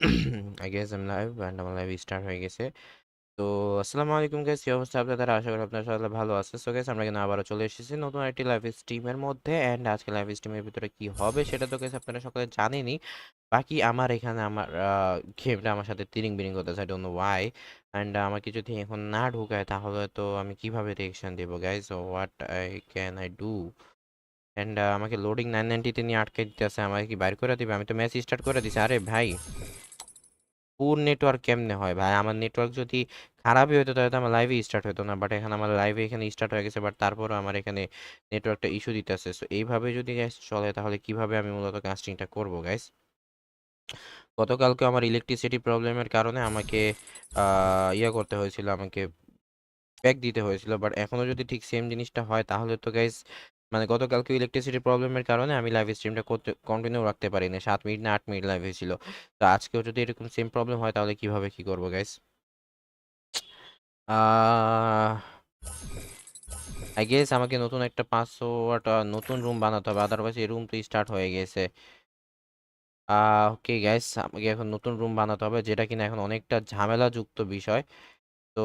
I guess I'm live and আমার live start হয়ে গেছে। তো আসসালামু আলাইকুম গাইস কি অবস্থা আপনাদের? আশা করি আপনারা সবাই ভালো আছেন। সো গাইস আমরা কিন্তু আবারও চলে এসেছি নতুন একটি লাইভ স্ট্রিমের মধ্যে। এন্ড আজকে লাইভ স্ট্রিমের ভিতরে কি হবে সেটা তো গাইস আপনারা সকলে জানেনই। বাকি আমার এখানে আমার গেমটা আমার সাথে তিরিং বিরিং করতেছে I don't know why and আমাকে যদি এখন না ঢুকায় তাহলে তো আমি কীভাবে রিঅ্যাকশন দেবো guys what I can I do and আমাকে লোডিং নাইন নাইনটিতে নিয়ে আটকে দিতেছে, আমাকে কি বাইর করে দিবে? আমি তো ম্যাচ স্টার্ট করে দিছি। আরে ভাই পুর নেটওয়ার্ক কেমনে হয়? ভাই, আমার নেটওয়ার্ক যদি খারাপই হতো তাহলে তো আমার লাইভে স্টার্ট হতো না। বাট এখানে আমার লাইভে এখানে স্টার্ট হয়ে গেছে বাট তারপরও আমার এখানে নেটওয়ার্কটা ইস্যু দিতেছে। সো এইভাবে যদি গ্যাস চলে, তাহলে কীভাবে আমি মূলত কাস্টিংটা করব গাইস গতকালকে আমার ইলেকট্রিসিটি প্রবলেমের কারণে আমাকে ইয়ে করতে হয়েছিল, আমাকে প্যাক দিতে হয়েছিল। বাট এখনও যদি ঠিক সেম জিনিসটা হয়, তাহলে তো গাইস মানে গতকালকে ইলেকট্রিসিটি প্রবলেমের কারণে আমি লাইভ স্ট্রিমটা করতে কন্টিনিউ রাখতে পারিনি। সাত মিনিট না আট মিনিট লাইভ হয়েছিল। তো আজকেও যদি এরকম সেম প্রবলেম হয়, তাহলে কীভাবে কি করব গাইস আই গেস আমাকে নতুন একটা পাসওয়ার্ড নতুন রুম বানাতে হবে। আদারওয়াইজ এই রুম তো স্টার্ট হয়ে গেছে। ওকে গ্যাস আমাকে এখন নতুন রুম বানাতে হবে, যেটা কিনা এখন অনেকটা ঝামেলাযুক্ত বিষয়। তো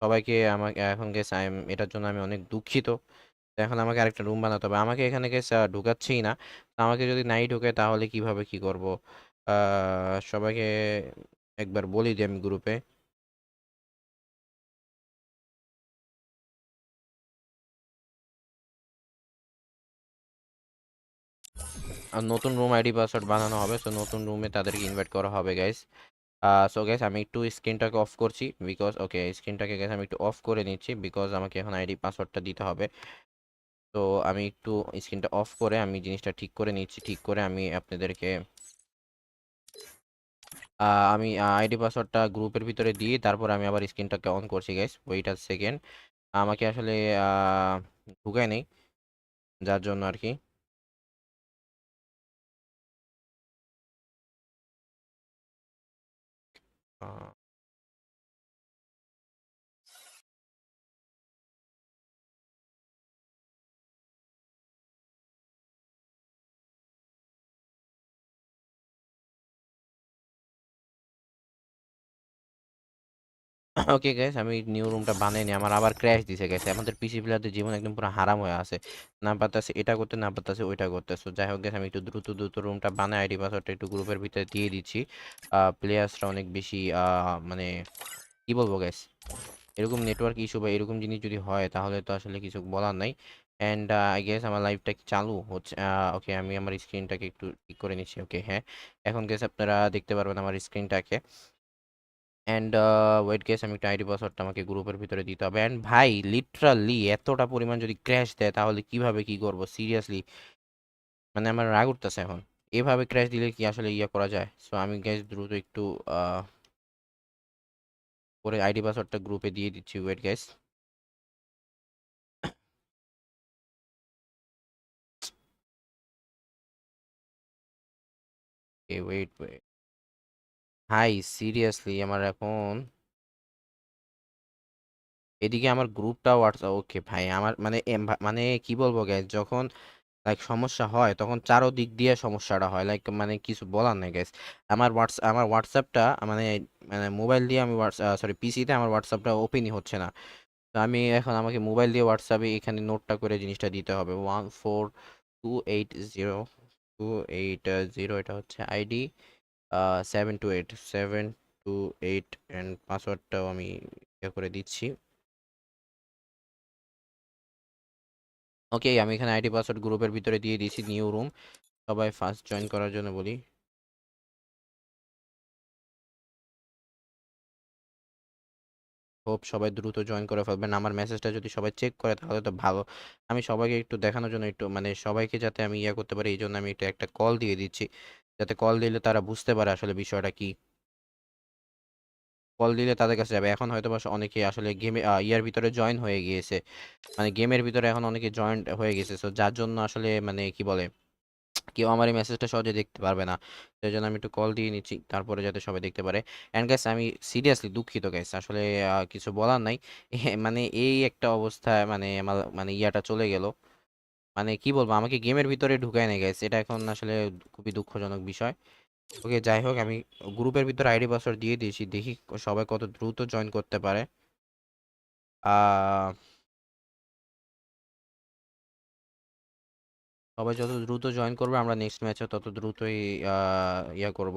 সবাইকে আমাকে, এখন গেস এটার জন্য আমি অনেক দুঃখিত। এখন আমাকে আরেকটা রুম বানাতে হবে। আমাকে এখানে ঢুকাচ্ছেই না। আমাকে যদি নাই ঢুকে তাহলে কীভাবে কি করব? সবাইকে একবার বলি দিই আমি গ্রুপে আর নতুন রুম আইডি পাসওয়ার্ড বানানো হবে। সো নতুন রুমে তাদেরকে ইনভাইট করা হবে গাইস সো গাইস আমি একটু স্ক্রিনটাকে অফ করছি বিকজ ওকে স্ক্রিনটাকে গাইস আমি একটু অফ করে নিচ্ছি বিকজ আমাকে এখন আইডি পাসওয়ার্ডটা দিতে হবে। তো আমি একটু স্ক্রিনটা অফ করে আমি জিনিসটা ঠিক করে নিচ্ছি, ঠিক করে আমি আপনাদেরকে আমি আইডি পাসওয়ার্ডটা গ্রুপের ভিতরে দিয়ে তারপর আমি আবার স্ক্রিনটাকে অন করছি গাইস আর সেকেন্ড আমাকে আসলে ঢুকায় নেই, যার জন্য আর কি। ওকে গ্যাস আমি নিউ রুমটা বানাই নি, আমার আবার ক্র্যাশ দিছে গেছে আমাদের পিসি প্লেয়ারদের জীবন একদম পুরো হারাম হয়ে আছে। না পারতাছে এটা করতে, না পারতাছে ওইটা করতে। সো যাই হোক গেছে আমি একটু দ্রুত দ্রুত রুমটা বানাই আইডি পাসওয়ার্ডটা একটু গ্রুপের ভিতরে দিয়ে দিচ্ছি। প্লেয়ার্সরা অনেক বেশি মানে কি বলব গ্যাস এরকম নেটওয়ার্ক ইস্যু বা এরকম জিনিস যদি হয়, তাহলে তো আসলে কিছু বলার নাই। অ্যান্ড আই গেস আমার লাইভটা কি চালু হচ্ছে ওকে আমি আমার স্ক্রিনটাকে একটু ঠিক করে নিচ্ছি ওকে হ্যাঁ। এখন গেস আপনারা দেখতে পারবেন আমার স্ক্রিনটাকে অ্যান্ড ওয়েট গেস আমি একটা আইডি পাসওয়ার্ডটা আমাকে গ্রুপের ভিতরে দিতে হবে। অ্যান্ড ভাই লিটারালি এতটা পরিমাণ যদি ক্র্যাশ দেয়, তাহলে কীভাবে কি করব? সিরিয়াসলি মানে আমার রাগ উঠতেছে এখন। এভাবে ক্র্যাশ দিলে কি আসলে ইয়ে করা যায়? সো আমি গ্যাস দ্রুত একটু করে আইডি পাসওয়ার্ডটা গ্রুপে দিয়ে দিচ্ছি ওয়েট গ্যাস ওয়েট ওয়েট ভাই সিরিয়াসলি আমার এখন এদিকে আমার গ্রুপটা হোয়াটসঅ্যাপ ওকে ভাই, আমার মানে মানে কি বলব গ্যাস যখন লাইক সমস্যা হয়, তখন চারো দিক দিয়ে সমস্যাটা হয় লাইক মানে কিছু বলার নেই গ্যাস আমার হোয়াটস আমার হোয়াটসঅ্যাপটা মানে মানে মোবাইল দিয়ে আমি সরি পিসিতে আমার হোয়াটসঅ্যাপটা ওপেনই হচ্ছে না। তো আমি এখন আমাকে মোবাইল দিয়ে হোয়াটসঅ্যাপে এখানে নোটটা করে জিনিসটা দিতে হবে। One four two eight zero two eight zero এটা হচ্ছে ID seven two eight seven two eight and পাসওয়ার্ডটাও আমি ইয়ে করে দিচ্ছি। ওকে আমি এখানে আইডি পাসওয়ার্ড গ্রুপের ভিতরে দিয়ে দিয়েছি নিউ রুম সবাই ফার্স্ট জয়েন করার জন্য বলি। হোপ সবাই দ্রুত জয়েন করে ফেলবেন। আমার মেসেজটা যদি সবাই চেক করে, তাহলে তো ভালো। আমি সবাইকে একটু দেখানোর জন্য একটু মানে সবাইকে যাতে আমি ইয়ে করতে পারি, এই জন্য আমি একটু একটা কল দিয়ে দিচ্ছি। যাতে কল দিলে তারা বুঝতে পারে আসলে বিষয়টা কি। কল দিলে তাদের কাছে যাবে। এখন হয়তো অনেকে আসলে গেমে ইয়ার ভিতরে জয়েন হয়ে গিয়েছে। মানে গেমের ভিতরে এখন অনেকে জয়েন্ট হয়ে গেছে। সো যার জন্য আসলে মানে কি বলে, কেউ আমার এই মেসেজটা সহজে দেখতে পারবে না। সেই জন্য আমি একটু কল দিয়ে নিচ্ছি, তারপরে যাতে সবাই দেখতে পারে। অ্যান্ড গ্যাস আমি সিরিয়াসলি দুঃখিত গ্যাস আসলে কিছু বলার নাই। মানে এই একটা অবস্থায় মানে আমার মানে ইয়াটা চলে গেল। মানে কি বলব, আমাকে গেমের ভিতরে ঢুকায় নিয়ে গেছে এটা এখন আসলে খুবই দুঃখজনক বিষয়। ওকে, যাই হোক, আমি গ্রুপের ভিতরে আইডি পাসওয়ার্ড দিয়ে দিয়েছি। দেখি সবাই কত দ্রুত জয়েন করতে পারে। সবাই যত দ্রুত জয়েন করবে, আমরা নেক্সট ম্যাচে তত দ্রুতই ইয়া করব।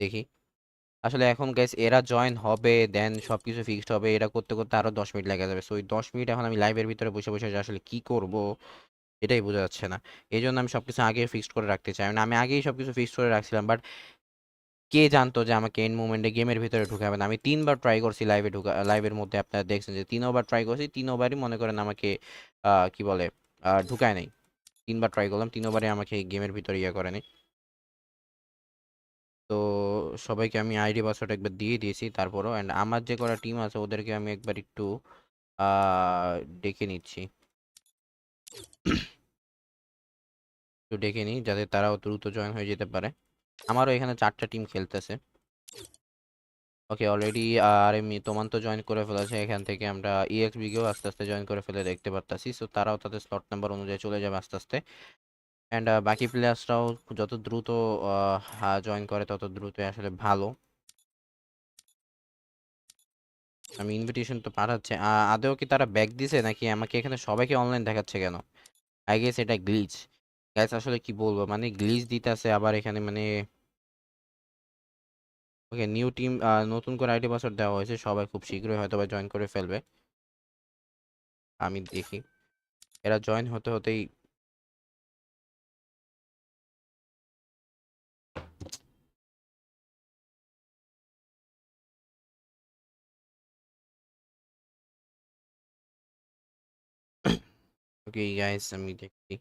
দেখি। আসলে এখন গাইস এরা জয়েন হবে দেন সব কিছু ফিক্সড হবে, এটা করতে করতে আরও দশ মিনিট লেগে যাবে। সো ওই দশ মিনিট এখন আমি লাইভের ভিতরে বসে বসে আসলে কি করব, এটাই বোঝা যাচ্ছে না। এই জন্য আমি সবকিছু আগে ফিক্সড করে রাখতে চাই। মানে আমি আগেই সবকিছু ফিক্সড করে রাখছিলাম বাট কে জানতো যে আমাকে এন্ড মুভমেন্টে গেমের ভিতরে ঢুকাবে না? আমি তিনবার ট্রাই করছি লাইভে ঢুকা লাইভের মধ্যে আপনারা দেখছেন যে তিনবার ট্রাই করছি, তিনবারই মনে করেন আমাকে কি বলে ঢুকায় নাই। তিনবার ট্রাই করলাম, তিনবারই আমাকে গেমের ভিতরে ইয়ে করে নাই। তো সবাইকে আমি আইডি, পাসওয়ার্ড একবার দিয়ে দিয়েছি তারপরও অ্যান্ড আমার যে করা টিম আছে ওদেরকে আমি একবার একটু ডেকে নিচ্ছি। একটু ডেকে নিই যাতে তারাও দ্রুত জয়েন হয়ে যেতে পারে। আমারও এখানে চারটা টিম খেলতেছে। ওকে অলরেডি আর এমনি তোমান তো জয়েন করে ফেলেছে। এখান থেকে আমরা ইএক্সবিকেও আস্তে আস্তে জয়েন করে ফেলে দেখতে পারতাছি। সো তারাও তাদের স্লট নাম্বার অনুযায়ী চলে যাবে আস্তে আস্তে। অ্যান্ড বাকি প্লেয়ার্সরাও যত দ্রুত জয়েন করে, তত দ্রুতই আসলে ভালো। আমি ইনভিটেশন তো পাঠাচ্ছে। আদেও কি তারা ব্যাক দিছে? নাকি আমাকে এখানে সবাইকে অনলাইন দেখাচ্ছে কেন? আই গেস এটা গ্লিচ গ্যাস আসলে কি বলব? মানে গ্লিচ দিতেছে, আবার এখানে মানে ওকে নিউ টিম নতুন করে আইডি পাসওয়ার্ড দেওয়া হয়েছে, সবাই খুব শীঘ্রই হয়তো বা জয়েন করে ফেলবে। আমি দেখি। এরা জয়েন হতে হতেই ওকে গাইস আমি দেখি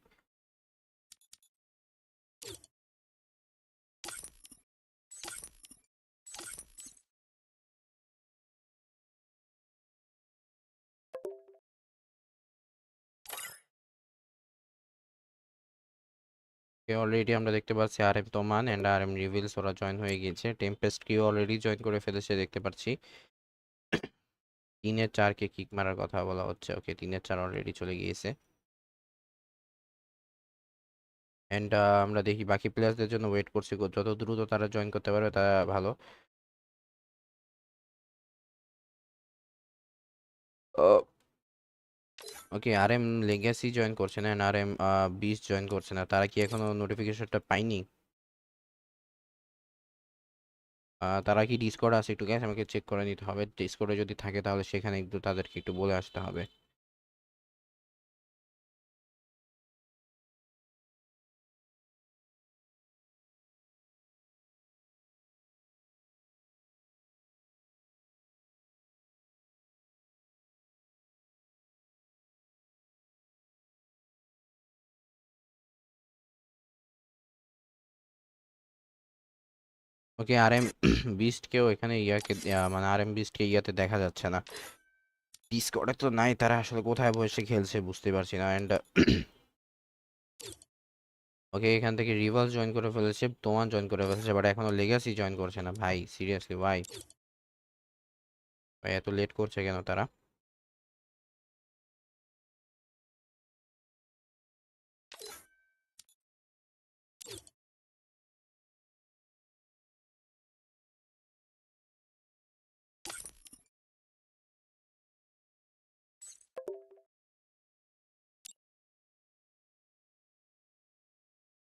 অলরেডি আমরা দেখতে পাচ্ছি আর এম তোমান অ্যান্ড আর এম রিভিলস ওরা জয়েন হয়ে গিয়েছে। টেম্পেস্ট কিউ অলরেডি জয়েন করে ফেলেছে দেখতে পাচ্ছি। তিনের চারকে কিক মারার কথা বলা হচ্ছে। ওকে তিনের চার অলরেডি চলে গিয়েছে। অ্যান্ড আমরা দেখি বাকি প্লেয়ারদের জন্য ওয়েট করছি। যত দ্রুত তারা জয়েন করতে পারবে তা ভালো। ওকে আর এম লেগাসি জয়েন করছে না? আর এম বিশ জয়েন করছে না? তারা কি এখনও নোটিফিকেশনটা পায়নি? তারা কি ডিসকর্ড আছে একটু গ্যাস আমাকে চেক করে নিতে হবে। ডিসকর্ডে যদি থাকে তাহলে সেখানে একটু তাদেরকে একটু বলে আসতে হবে। ওকে আর এম বিস্টকেও এখানে ইয়াকে মানে আর এম বিস্টকে ইয়াতে দেখা যাচ্ছে না। ডিসকর্ডে তো নাই, তারা আসলে কোথায় বসে খেলছে বুঝতে পারছি না। অ্যান্ড ওকে এখান থেকে রিভাল জয়েন করে ফেলেছে, তোমার জয়েন করে ফেলেছে বাট এখনও লেগাসি জয়েন করছে না। ভাই সিরিয়াসলি ভাই ভাই, এত লেট করছে কেন তারা?